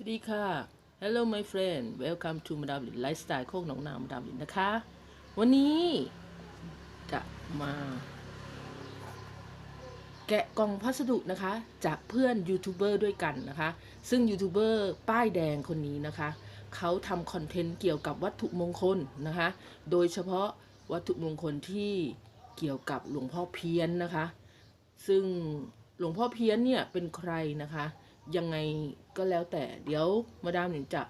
สวัสดีค่ะ Hello my friend Welcome to มาดามลินไลฟ์สไตล์โคกหนองนามาดามลินนะคะ วันนี้จะมา แกะกล่องพัสดุนะคะ จากเพื่อนยูทูบเบอร์ด้วยกันนะคะ ซึ่งยูทูบเบอร์ป้ายแดงคนนี้นะคะ เขาทำคอนเทนต์เกี่ยวกับวัตถุมงคลนะคะ โดยเฉพาะวัตถุมงคลที่เกี่ยวกับหลวงพ่อเพี้ยนนะคะ ซึ่งหลวงพ่อเพี้ยนเนี่ยเป็นใครนะคะ ยังไงก็แล้วแต่เดี๋ยวมาดามหนิงจะ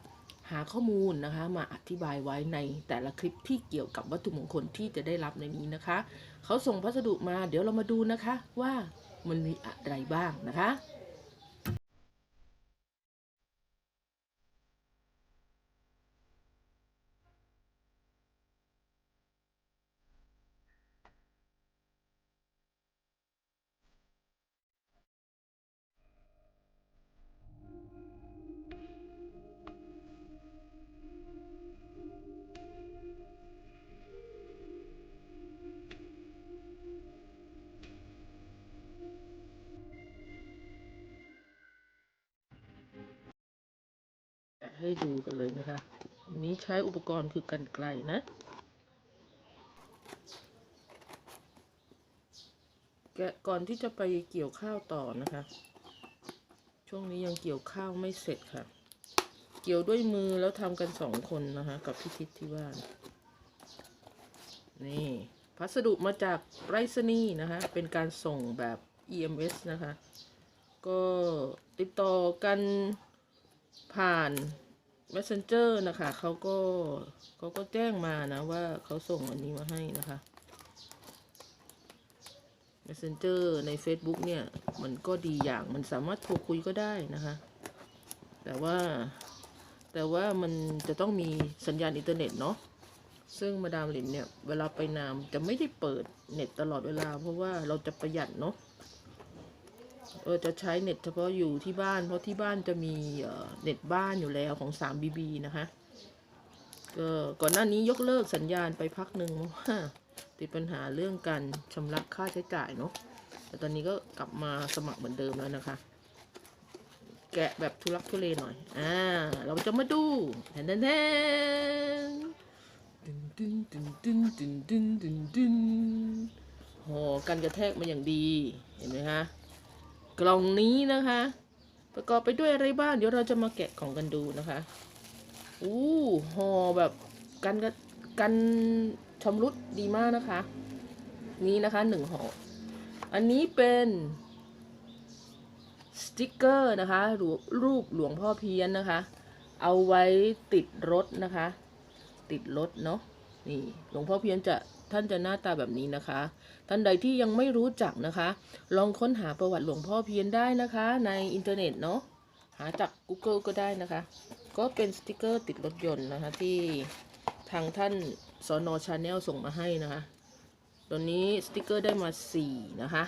หาข้อมูลนะคะ มาอธิบายไว้ในแต่ละคลิปที่เกี่ยวกับวัตถุมงคลที่จะได้รับในนี้นะคะ เขาส่งพัสดุมาเดี๋ยวเรามาดูนะคะว่ามันมีอะไรบ้างนะคะ ให้ดูกันเลยนะคะอันนี้ใช้อุปกรณ์คือกันไกลนะแกะก่อนที่จะไปเกี่ยวข้าวต่อนะคะ ช่วงนี้ยังเกี่ยวข้าวไม่เสร็จค่ะ เกี่ยวด้วยมือแล้วทำกันสองคนนะคะ กับพี่ทิศที่บ้าน นี่พัสดุมาจากไรษณีย์นะคะ เป็นการส่งแบบ EMS นะคะ ก็ติดต่อกันผ่าน Messenger นะคะเขาก็เขาก็แจ้งมานะว่าเขาส่งอันนี้มาให้นะคะ Messenger ใน Facebook เนี่ย มันก็ดีอย่างมันสามารถโทรคุยก็ได้นะคะ แต่ว่าแต่ว่ามันจะต้องมีสัญญาณอินเทอร์เน็ตเนาะซึ่งมาดามลินเนี่ย เวลาไปนามจะไม่ได้เปิดเน็ตตลอดเวลา เพราะว่าเราจะประหยัดเนาะ เออจะใช้เน็ตเฉพาะอยู่ที่บ้าน เพราะที่บ้านจะมีเน็ตบ้านอยู่แล้วของ 3BB นะคะก็ก่อนหน้านี้ยกเลิกสัญญาณไปพักหนึ่งว่าติดปัญหาเรื่องการชำระค่าใช้จ่ายเนาะแต่ตอนนี้ก็กลับมาสมัครเหมือนเดิมแล้วนะคะ แกะแบบทุลักทุเลหน่อย อ่า เราจะมาดูแทนแทนดึงดึหอกันกระแทกมาอย่างดี เห็นไหมคะ กล่องนี้นะคะ ประกอบไปด้วยอะไรบ้างเดี๋ยวเราจะมาแกะกล่องกันดูนะคะอู้ห่อแบบกันกันชำรุดดีมากนะคะ นี้นะคะหนึ่งห่ออันนี้เป็นสติกเกอร์นะคะรูปรูปหลวงพ่อเพี้ยนนะคะ เอาไว้ติดรถนะคะ ติดรถเนาะนี่หลวงพ่อเพี้ยนจะ ท่านจะหน้าตาแบบนี้นะคะ ท่านใดที่ยังไม่รู้จักนะคะ ลองค้นหาประวัติหลวงพ่อเพียนได้นะคะ ในอินเทอร์เน็ตเนาะหาจาก Google ก็ได้นะคะ ก็เป็นสติกเกอร์ติดรถยนต์นะคะ ที่ทางท่านสอนอชาแนลส่งมาให้นะคะ ตอนนี้สติกเกอร์ได้มาสี่นะคะ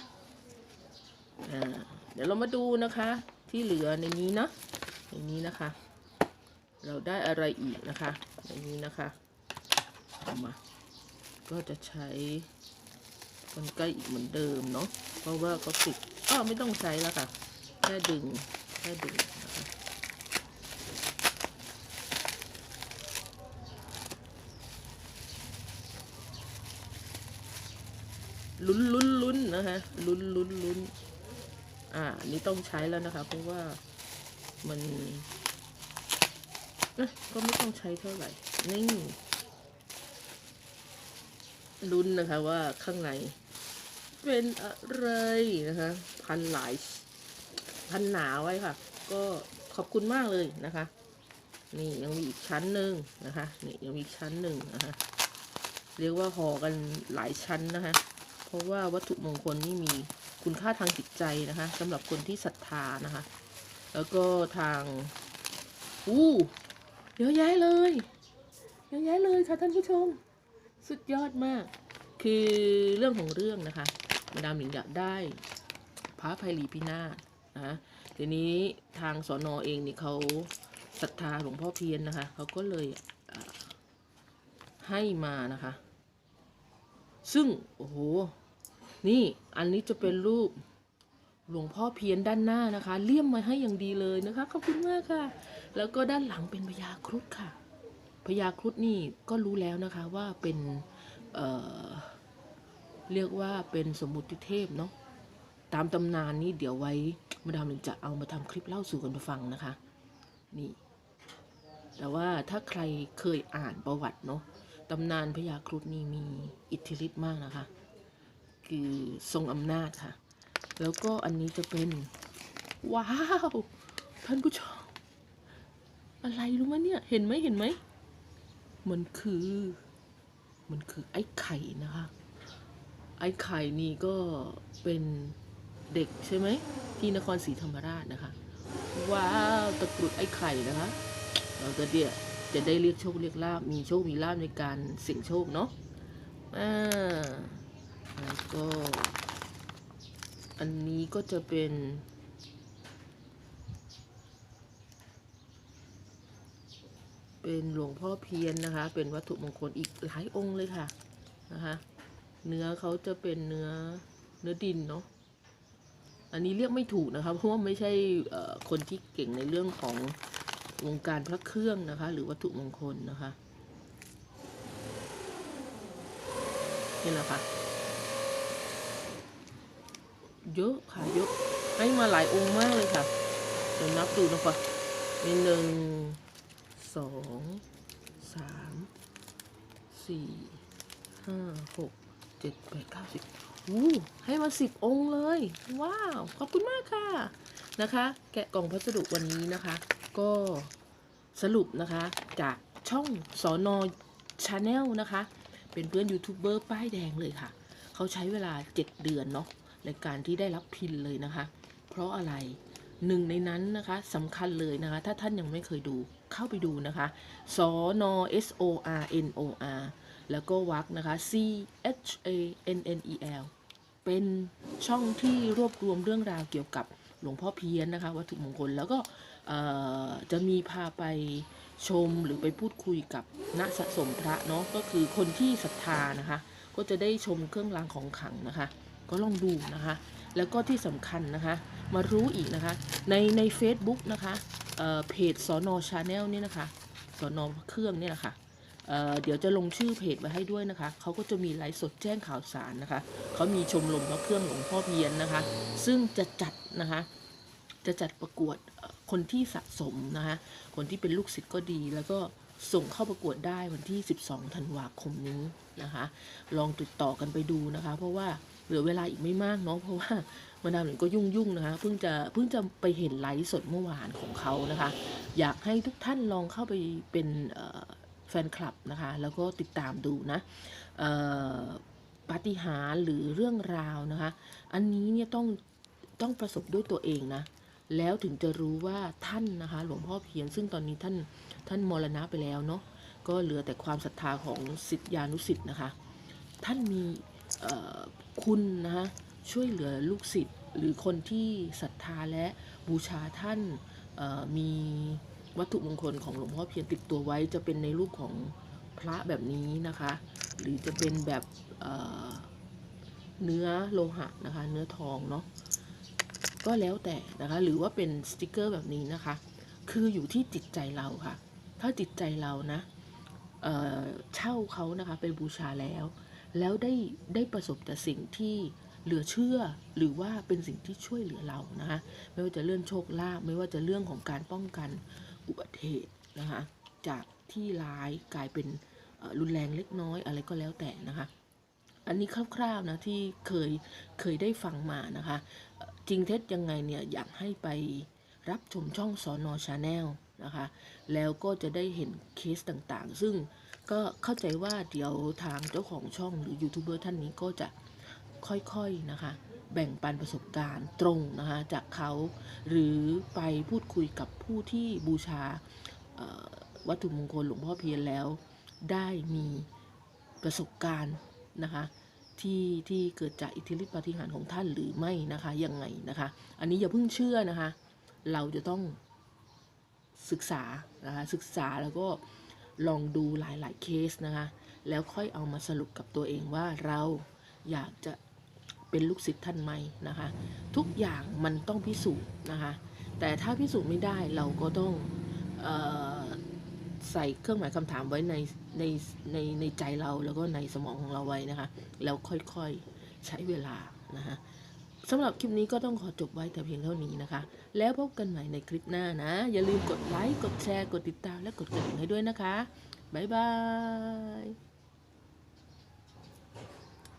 อ่าเดี๋ยวเรามาดูนะคะที่เหลือในนี้นะในนี้นะคะ เราได้อะไรอีกนะคะในนี้นะคะเอามา ก็จะใช้กลไกอีกเหมือนเดิมเนาะ เพราะว่าเขาติดอ้อไม่ต้องใช้แล้วค่ะ แค่ดึง แค่ดึงนะคะลุ้นลุ้นลุ้นนะคะลุ้นลุ้นลุ้นอ่านนี้ต้องใช้แล้วนะคะ เพราะว่ามันก็ไม่ต้องใช้เท่าไหร่ นี่ ลุ้นนะคะว่าข้างในเป็นอะไรนะคะ พันหลาย พันหนาไว้ค่ะ ก็ขอบคุณมากเลยนะคะ นี่ยังมีอีกชั้นหนึ่งนะคะนี่ยังมีอีกชั้นหนึ่งนะคะเรียกว่าห่อกันหลายชั้นนะคะ เพราะว่าวัตถุมงคลนี่มีคุณค่าทางจิตใจนะคะสำหรับคนที่ศรัทธานะคะ แล้วก็ทางอู้เยอะแยะเลยเยอะแยะเลยค่ะท่านผู้ชม สุดยอดมาก คือเรื่องของเรื่องนะคะ มาดามหนิงอยากได้พระภัยรีพินาศนะทีนี้ทางสอนอเองนี่เขาศรัทธาหลวงพ่อเพียนนะคะ เขาก็เลยให้มานะคะ ซึ่ง โอ้โห นี่อันนี้จะเป็นรูปหลวงพ่อเพียนด้านหน้านะคะ เลี่ยมมาให้อย่างดีเลยนะคะ ขอบคุณมากค่ะ แล้วก็ด้านหลังเป็นพญาครุฑค่ะ ญาครุฑนี่ก็รู้แล้วนะคะว่าเป็นเเรียกว่าเป็นสมมุติเทพเนาะตามตำนานนี่เดี๋ยวไว้มาดามหนึ่งจะเอามาทำคลิปเล่าสู่กันฟังนะคะ นี่ แต่ว่าถ้าใครเคยอ่านประวัติเนาะตำนานพญาครุฑนี่มีอิทธิฤทธิ์มากนะคะ คือทรงอำนาจค่ะ แล้วก็อันนี้จะเป็น ว้าว ท่านผู้ชมอะไรรู้ไหมเนี่ย เห็นไหมเห็นไหม มันคือ มันคือไอ้ไข่นะคะ ไอ้ไข่นี่ก็เป็นเด็กใช่ไหม ที่นครศรีธรรมราชนะคะ ว้าวตะกรุดไอ้ไข่นะคะ เราจะเดียจะได้เรียกโชคเรียกลาบมีโชคมีลาบในการเสี่ยงโชคเนาะอ่าแล้วก็ อันนี้ก็จะเป็น เป็นหลวงพ่อเพียนนะคะ เป็นวัตถุมงคลอีกหลายองค์เลยค่ะนะคะ เนื้อเขาจะเป็นเนื้อเนื้อดินเนาะอันนี้เรียกไม่ถูกนะคะเพราะว่าไม่ใช่คนที่เก่งในเรื่องของวงการพระเครื่องนะคะ หรือวัตถุมงคลนะคะนี่แหละค่ะเยอะค่ะเยอะให้มาหลายองค์มากเลยค่ะเดี๋ยวนับดูนะคะมีหนึ่ง สองสามสี่ห้าหกเจ็ดแปดเก้าสิบอู้ให้มาสิบองค์เลย ว้าว ขอบคุณมากค่ะนะคะ แกะกล่องพัสดุวันนี้นะคะ ก็สรุปนะคะ จากช่องสอนอชาแนลนะคะ เป็นเพื่อนยูทูบเบอร์ป้ายแดงเลยค่ะ เขาใช้เวลา 7 เดือนเนาะในการที่ได้รับพินเลยนะคะ เพราะอะไรหนึ่งในนั้นนะคะสำคัญเลยนะคะ ถ้าท่านยังไม่เคยดู เข้าไปดูนะคะสอนอ S O R N O R แล้วก็วักนะคะ C H A N N E L เป็นช่องที่รวบรวมเรื่องราวเกี่ยวกับหลวงพ่อเพี้ยนนะคะ วัตถุมงคลแล้วก็จะมีพาไปชมหรือไปพูดคุยกับนักสะสมพระเนาะก็คือคนที่ศรัทธานะคะ ก็จะได้ชมเครื่องรางของขลังนะคะ ก็ลองดูนะคะ แล้วก็ที่สำคัญนะคะ มารู้อีกนะคะ ในใน a c e b o o k นะคะ เพจสอนอชาแนลนี่นะคะสอนอเครื่องนี่นะคะเอ่อเดี๋ยวจะลงชื่อเพจไว้ให้ด้วยนะคะ เขาก็จะมีไลฟ์สดแจ้งข่าวสารนะคะ เขามีชมรมพระเครื่องหลวงพ่อเพียนนะคะ ซึ่งจะจัดนะคะ จะจัดประกวดคนที่สะสมนะคะ คนที่เป็นลูกศิษย์ก็ดี แล้วก็ส่งเข้าประกวดได้วันที่ 12 ธันวาคมนี้นะคะ ลองติดต่อกันไปดูนะคะ เพราะว่า เหลือเวลาอีกไม่มากเนาะเพราะว่ามาดามหนึ่งก็ยุ่งยุ่งๆนะคะเพิ่งจะเพิ่งจะไปเห็นไลฟ์สดเมื่อวานของเขานะคะ อยากให้ทุกท่านลองเข้าไปเป็นแฟนคลับนะคะ แล้วก็ติดตามดูนะปาฏิหาริย์หรือเรื่องราวนะคะ อันนี้เนี่ยต้องต้องประสบด้วยตัวเองนะแล้วถึงจะรู้ว่าท่านนะคะ หลวงพ่อเพียรซึ่งตอนนี้ท่านท่านมรณะไปแล้วเนาะก็เหลือแต่ความศรัทธาของสิทธิานุสิ์นะคะ ท่านมี คุณนะคะช่วยเหลือลูกศิษย์หรือคนที่ศรัทธาและบูชาท่านมีวัตถุมงคลของหลวงพ่อเพียรติดตัวไว้จะเป็นในรูปของพระแบบนี้นะคะ หรือจะเป็นแบบเเนื้อโลหะนะคะ เนื้อทองเนาะก็แล้วแต่นะคะ หรือว่าเป็นสติกเกอร์แบบนี้นะคะ คืออยู่ที่จิตใจเราค่ะ ถ้าจิตใจเรานะเเช่าเขานะคะไปบูชาแล้ว แล้วได้ได้ประสบแต่สิ่งที่เหลือเชื่อหรือว่าเป็นสิ่งที่ช่วยเหลือเรานะคะไม่ว่าจะเรื่องโชคลาภไม่ว่าจะเรื่องของการป้องกันอุบัติเหตุนะคะจากที่ร้ายกลายเป็นรุนแรงเล็กน้อยอะไรก็แล้วแต่นะคะ อันนี้คร่าวๆนะที่เคยเคยได้ฟังมานะคะ จริงเท็จยังไงเนี่ยอยากให้ไปรับชมช่องสอนอชาแนลนะคะ แล้วก็จะได้เห็นเคสต่างๆ ซึ่ง ก็เข้าใจว่าเดี๋ยวทางเจ้าของช่องหรือยูทูบเบอร์ท่านนี้ก็จะค่อยๆนะคะ แบ่งปันประสบการณ์ตรงนะคะจากเขาหรือไปพูดคุยกับผู้ที่บูชาวัตถุมงคลหลวงพ่อเพียรแล้ว ได้มีประสบการณ์นะคะที่ที่เกิดจากอิทธิฤทธิปฏิหารของท่านหรือไม่นะคะยังไงนะคะ อันนี้อย่าเพิ่งเชื่อนะคะ เราจะต้องศึกษานะคะศึกษาแล้วก็ ลองดูหลาย ๆ เคสนะคะ แล้วค่อยเอามาสรุปกับตัวเองว่าเราอยากจะเป็นลูกศิษย์ท่านไหมนะคะ ทุกอย่างมันต้องพิสูจน์นะคะ แต่ถ้าพิสูจน์ไม่ได้เราก็ต้องออใส่เครื่องหมายคำถามไว้ในในในในใจเราแล้วก็ในสมองของเราไว้นะคะ แล้วค่อยๆใช้เวลานะคะ สำหรับคลิปนี้ก็ต้องขอจบไว้แต่เพียงเท่านี้นะคะ แล้วพบกันใหม่ในคลิปหน้านะ อย่าลืมกดไลค์ กดแชร์ กดติดตาม และกดกระดิ่งให้ด้วยนะคะ บ๊ายบาย